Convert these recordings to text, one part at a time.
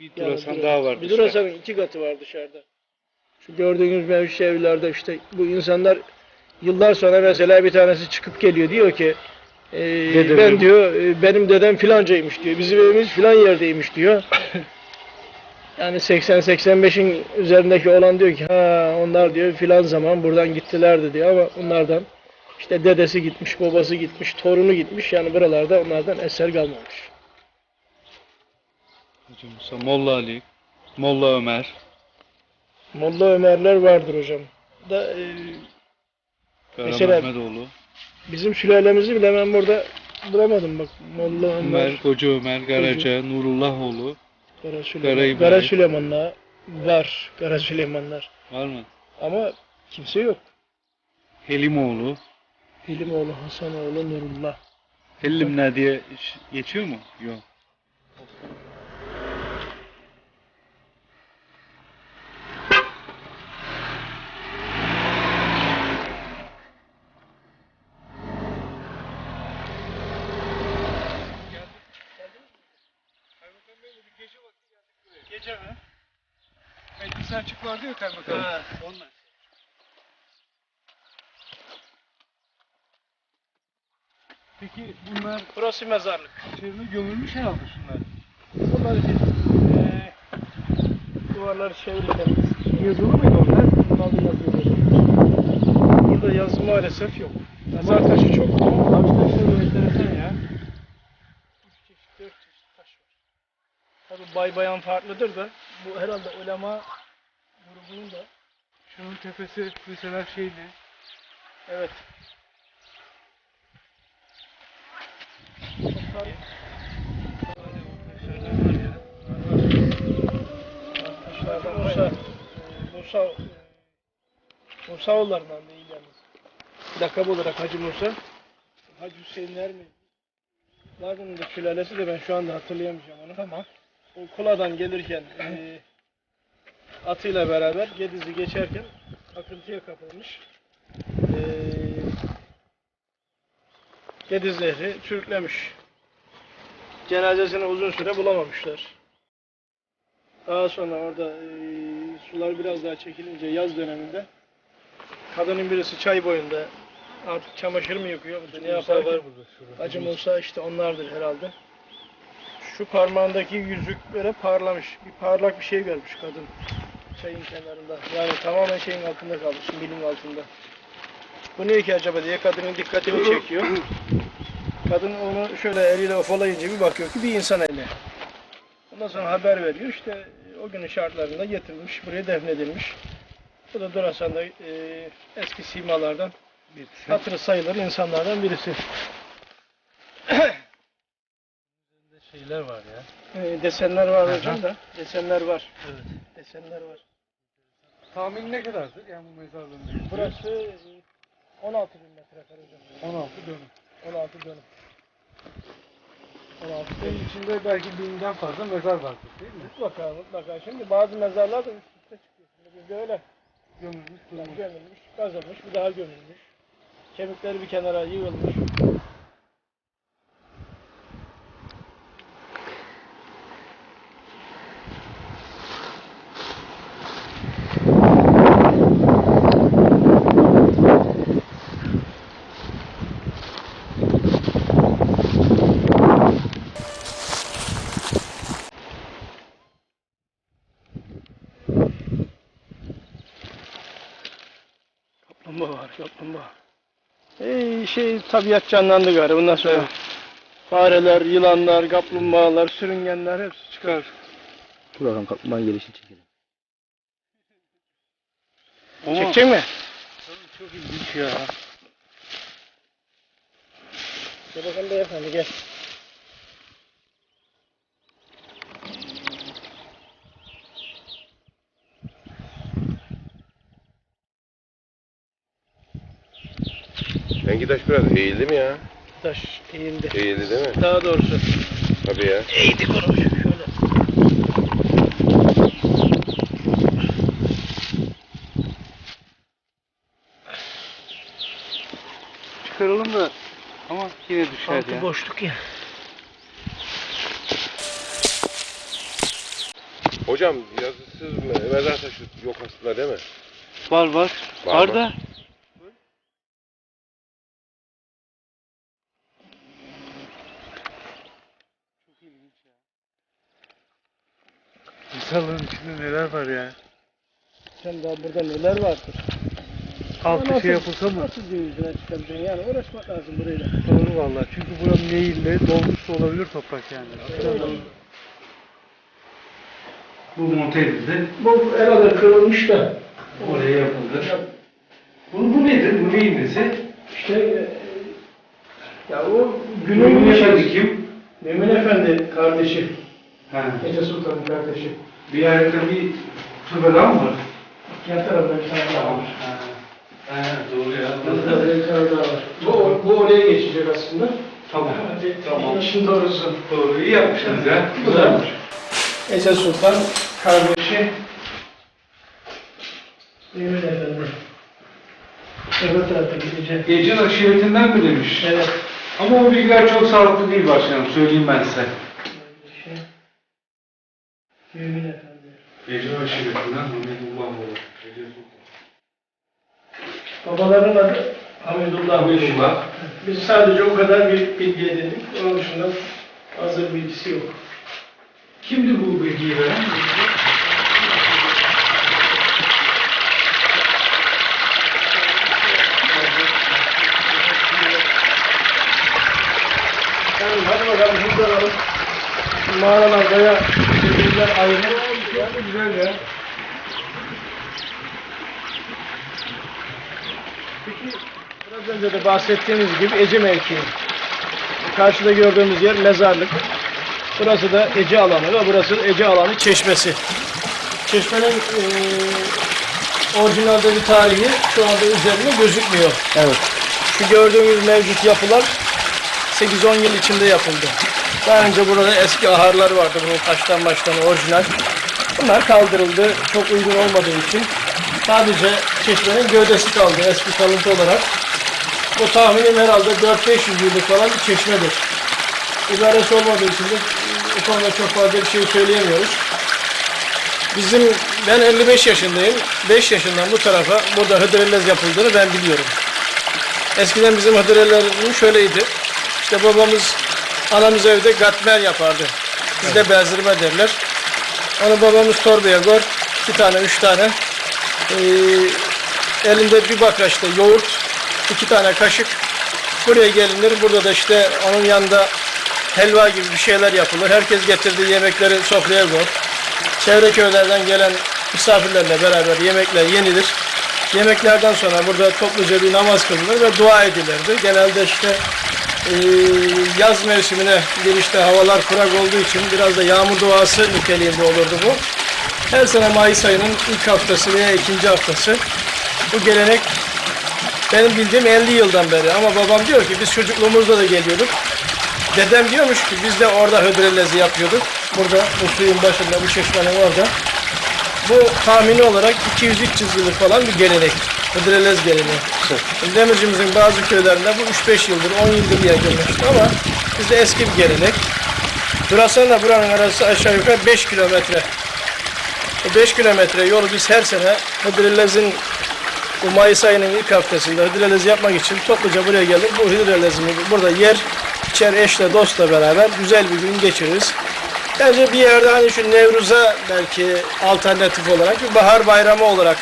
Bir durasan dura- daha var. Bir dışarıda. durasanın iki katı var dışarıda. Şu gördüğünüz mevcut evlerde işte bu insanlar yıllar sonra mesela bir tanesi çıkıp geliyor diyor ki e, ben diyor e, benim dedem filancaymış diyor. Bizim evimiz filan yerdeymiş diyor. Yani 80-85'in üzerindeki olan diyor ki ha onlar diyor filan zaman buradan gittilerdi diyor ama onlardan işte dedesi gitmiş, babası gitmiş, torunu gitmiş yani buralarda onlardan eser kalmamış. Hacı Musa, Molla Ali, Molla Ömer. Molla Ömerler vardır hocam. Da e, Kara Mesela- Mehmetoğlu, bizim sülalemizi bile ben burada bulamadım bak. Molla Ömer, Ömer, Koca Ömer, Garaca, Nurullahoğlu. Kara Kara Süleyman. İbrahim. Kara Süleymanlar var. Kara Süleymanlar. Var mı? Ama kimse yok. Helimoğlu. Hilimoğlu, Hasanoğlu, Nurullah. Hellim ne diye geçiyor mu? Yok. Gece mi? Meclis açık vardı ya kaymakam. Ha. Onlar. Peki bunlar Burası mezarlık. içerine gömülmüş herhalde şunlar. Bunlar için eee duvarları çevirirken Yazılı mıydı onlar? bazı yazıyorlar. Burada yazı maalesef yok. Mezar taşı çok. Abi taşları enteresan ya. Üç çeşit, dört çeşit taş var. Tabi bay bayan farklıdır da bu herhalde ulema grubunun da Şunun tepesi mesela şeyli. evet. E, Musa, e, Musaoğullarından değil yalnız. Lakap olarak Hacı Musa. Hacı Hüseyinler mi? Largın'ın da sülalesi de ben şu anda hatırlayamayacağım onu. Tamam. Kula'dan gelirken e, atıyla beraber Gediz'i geçerken akıntıya kapılmış. E, Gediz Nehri sürüklemiş. Cenazesini uzun süre bulamamışlar. Daha sonra orada e, sular biraz daha çekilince yaz döneminde kadının birisi çay boyunda artık çamaşır mı yıkıyor ne yapar? Hacı Musa işte onlardır herhalde. Şu parmağındaki yüzük böyle parlamış. Bir parlak bir şey görmüş kadın çayın kenarında. Yani tamamen şeyin altında kalmış, bilin altında. Bu ne ki acaba diye kadının dikkatini çekiyor. Kadın onu şöyle eliyle ufalayınca bir bakıyor ki bir insan eli. Ondan sonra haber veriyor. İşte o günün şartlarında getirilmiş, buraya defnedilmiş. Bu da Durasan'da e, eski simalardan Birisi. hatırı sayılır insanlardan birisi. Şeyler var ya. E, desenler var Aha. hocam da. Desenler var. Evet. Desenler var. Tahmin ne kadardır? Yani bu mezarlığın büyüklüğü? Burası e, 16 bin metrekare hocam. 16 dönüm. 16 dönüm. 16 Bunun dönüm. içinde belki binden fazla mezar vardır değil mi? Mutlaka mutlaka. Şimdi bazı mezarlar da üst üste çıkıyor. Şimdi bizde öyle. Gömülmüş, Yani gömülmüş, kazılmış, bir daha gömülmüş. Kemikleri bir kenara yığılmış. Var, kaplumbağa. Ey şey tabiat canlandı galiba bundan sonra. Fareler, yılanlar, kaplumbağalar, sürüngenler hepsi çıkar. Dur bakalım kaplumbağa gelişini çekelim. Ama Çekecek mi? çok ilginç ya. Gel bakalım beyefendi gel. Rengi taş biraz eğildi mi ya? Taş eğildi. Eğildi değil mi? Daha doğrusu Tabii ya. eğdik onu şöyle. Çıkaralım da ama yine düşer Altı ya. boşluk ya. Hocam yazısız me- mezar taşı yok aslında değil mi? Var var. Var Arda. Çok İnsanların içinde neler var ya. Sen daha burada neler vardır? Alt Ama bir şey yapılsa mı? Nasıl gün yüzüne çıkacaksın yani uğraşmak lazım burayla. Doğru vallahi. Çünkü buranın meyille dolmuş da olabilir toprak yani. Bu monte edildi. Bu herhalde kırılmış da. Oraya yapıldı. Bu, bu nedir? Bu neyin nesi? İşte e, ya o Günün efendi şey. kim? Mümin Efendi kardeşi. Ha. Ece Sultan'ın kardeşi. Bir yerde bir türbe mı var? Yan tarafta bir tane daha var. Ha. Ha, doğru ya. Tarafta bir tane daha var. Bu, bu oraya geçecek aslında. Tamam. Hadi, Tamam. İşin doğrusu. Doğru. iyi yapmışsınız ya. Güzelmiş. Ece Sultan kardeşi Mümin Efendi. Öbür tarafta gidecek. Gece aşiretinden mi demiş? Evet. Ama o bilgiler çok sağlıklı değil başkanım. Söyleyeyim ben size. Mümin Efendi. Gece aşiretinden Hamidullah olur. Gece Babaların adı Hamidullah. Hamidullah. Biz sadece o kadar bir bilgi edindik. Onun dışında hazır bilgisi yok. Kimdi bu bilgiyi veren? Yani hadi bakalım hızlanalım. Mağaralar bayağı birbirinden ayrı. Güzel ya. Peki biraz önce de bahsettiğimiz gibi Ece mevkii. Karşıda gördüğümüz yer mezarlık. Burası da Ece alanı ve burası Ece alanı çeşmesi. Çeşmenin eee orijinalde bir tarihi şu anda üzerinde gözükmüyor. Evet. Şu gördüğümüz mevcut yapılar 8-10 yıl içinde yapıldı. Daha önce burada eski aharlar vardı bunun taştan baştan orijinal. Bunlar kaldırıldı. Çok uygun olmadığı için sadece çeşmenin gövdesi kaldı eski kalıntı olarak. Bu tahminim herhalde 4-500 yıllık falan bir çeşmedir. İbaresi olmadığı için de bu konuda çok fazla bir şey söyleyemiyoruz. Bizim, ben 55 yaşındayım. 5 yaşından bu tarafa burada hıdrellez yapıldığını ben biliyorum. Eskiden bizim hıdrellerimiz şöyleydi. İşte babamız, anamız evde gatmer yapardı. Bizde bezdirme derler. Onu babamız torbaya koyar. iki tane, üç tane. Ee, elinde bir bakraçta yoğurt, iki tane kaşık. Buraya gelinir. Burada da işte onun yanında helva gibi bir şeyler yapılır. Herkes getirdiği yemekleri sofraya koyar. Çevre köylerden gelen misafirlerle beraber yemekler yenilir. Yemeklerden sonra burada topluca bir namaz kılınır ve dua edilirdi. Genelde işte eee, yaz mevsimine girişte havalar kurak olduğu için biraz da yağmur duası niteliğinde olurdu bu. Her sene Mayıs ayının ilk haftası veya ikinci haftası bu gelenek benim bildiğim 50 yıldan beri ama babam diyor ki biz çocukluğumuzda da geliyorduk. Dedem diyormuş ki biz de orada hıdrellezi yapıyorduk. Burada bu suyun başında, bu çeşmenin orada. Bu tahmini olarak 200-300 yıllık falan bir gelenek. Hıdrellez geleneği. Demircimizin bazı köylerinde bu 3-5 yıldır, 10 yıldır yaygınlaştı ama bizde eski bir gelenek. Burasıyla buranın arası aşağı yukarı 5 kilometre. Bu 5 kilometre yolu biz her sene Hıdrellez'in bu Mayıs ayının ilk haftasında hıdrellez yapmak için topluca buraya gelir. Bu hıdrellezimi burada yer, içer eşle dostla beraber güzel bir gün geçiririz. Bence bir yerde hani şu Nevruz'a belki alternatif olarak bir bahar bayramı olarak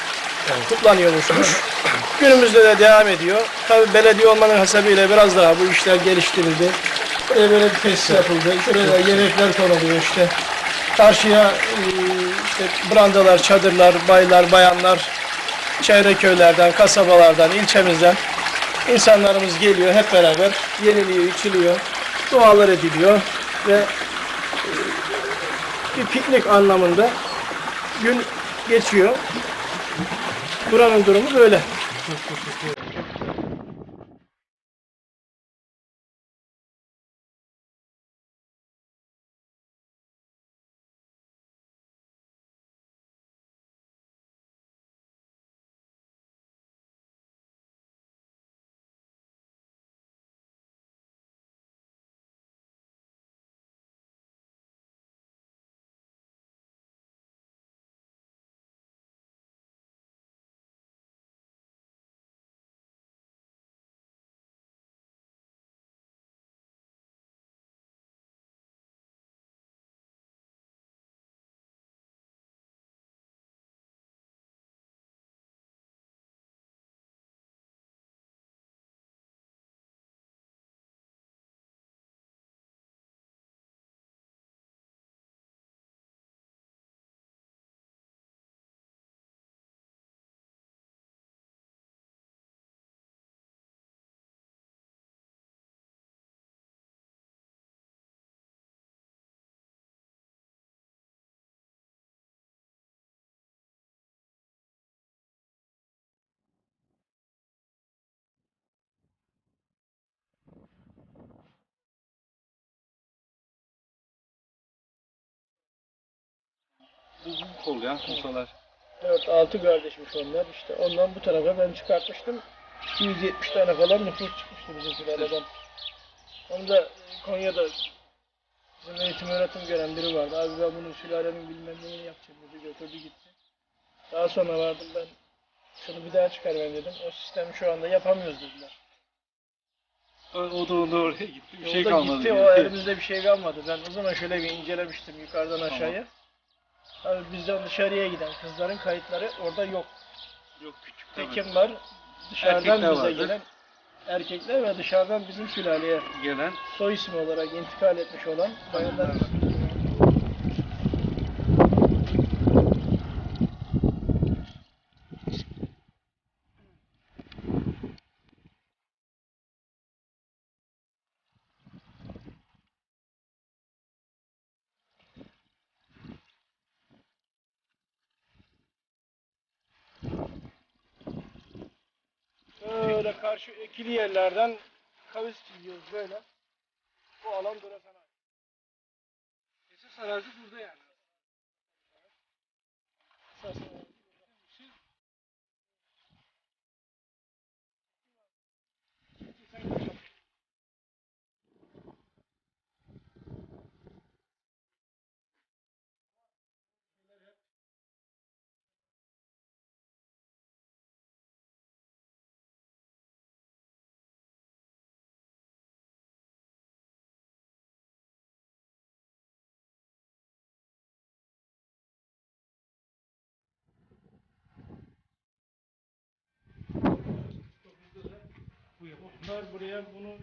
kutlanıyormuşmuş. Günümüzde de devam ediyor. Tabi belediye olmanın hasabıyla biraz daha bu işler geliştirildi. Buraya böyle bir tesis yapıldı. Şuraya yemekler konuluyor işte. Karşıya e, işte brandalar, çadırlar, baylar, bayanlar, çevre köylerden, kasabalardan, ilçemizden insanlarımız geliyor hep beraber yeniliyor, içiliyor, dualar ediliyor ve e, bir piknik anlamında gün geçiyor. Buranın durumu böyle. Oluyor kumsalar. 4-6 kardeşmiş onlar. İşte ondan bu tarafa ben çıkartmıştım. 270 tane falan nüfus çıkmıştı bizim sülaleden. Onu da Konya'da bizim eğitim öğretim gören biri vardı. Abi ben bunu sülalemin bilmem neyini yapacağım dedi. Götürdü gitti. Daha sonra vardım ben. Şunu bir daha çıkar ben dedim. O sistemi şu anda yapamıyoruz dediler. O, o da, o da oraya gitti. Bir şey Yolda kalmadı. gitti. yani. O elimizde bir şey kalmadı. Ben o zaman şöyle bir incelemiştim yukarıdan aşağıya. Abi bizden dışarıya giden kızların kayıtları orada yok. Yok küçük. Tekim var. Dışarıdan Erkekler bize vardır. gelen erkekler ve dışarıdan bizim sülaleye Gelen soy ismi olarak intikal etmiş olan bayanlar. Böyle karşı ekili yerlerden kavis çiziyoruz böyle. Bu alan Durasan abi. esas arazi burada yani. Esas Bunlar buraya bunu